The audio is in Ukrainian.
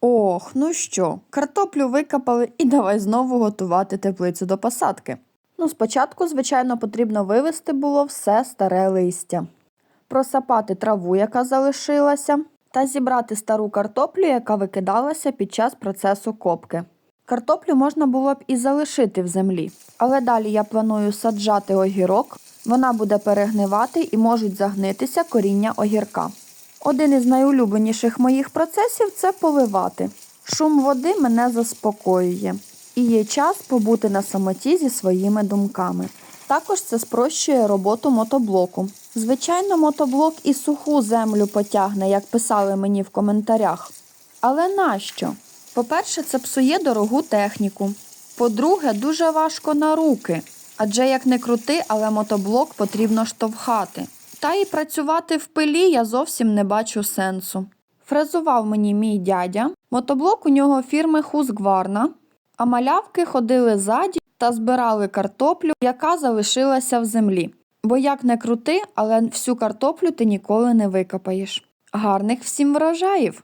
Ох, ну що, картоплю викопали і давай знову готувати теплицю до посадки. Ну, спочатку, звичайно, потрібно вивести було все старе листя, просапати траву, яка залишилася, та зібрати стару картоплю, яка викидалася під час процесу копки. Картоплю можна було б і залишити в землі, але далі я планую саджати огірок. Вона буде перегнивати і можуть загнитися коріння огірка. Один із найулюбленіших моїх процесів це поливати. Шум води мене заспокоює, і є час побути на самоті зі своїми думками. Також це спрощує роботу мотоблоку. Звичайно, мотоблок і суху землю потягне, як писали мені в коментарях. Але нащо? По-перше, це псує дорогу техніку. По-друге, дуже важко на руки. Адже як не крути, але мотоблок потрібно штовхати. Та і працювати в пилі я зовсім не бачу сенсу. Фрезував мені мій дядя, мотоблок у нього фірми Хузгварна, а малявки ходили ззаді та збирали картоплю, яка залишилася в землі. Бо як не крути, але всю картоплю ти ніколи не викопаєш. Гарних всім врожаїв!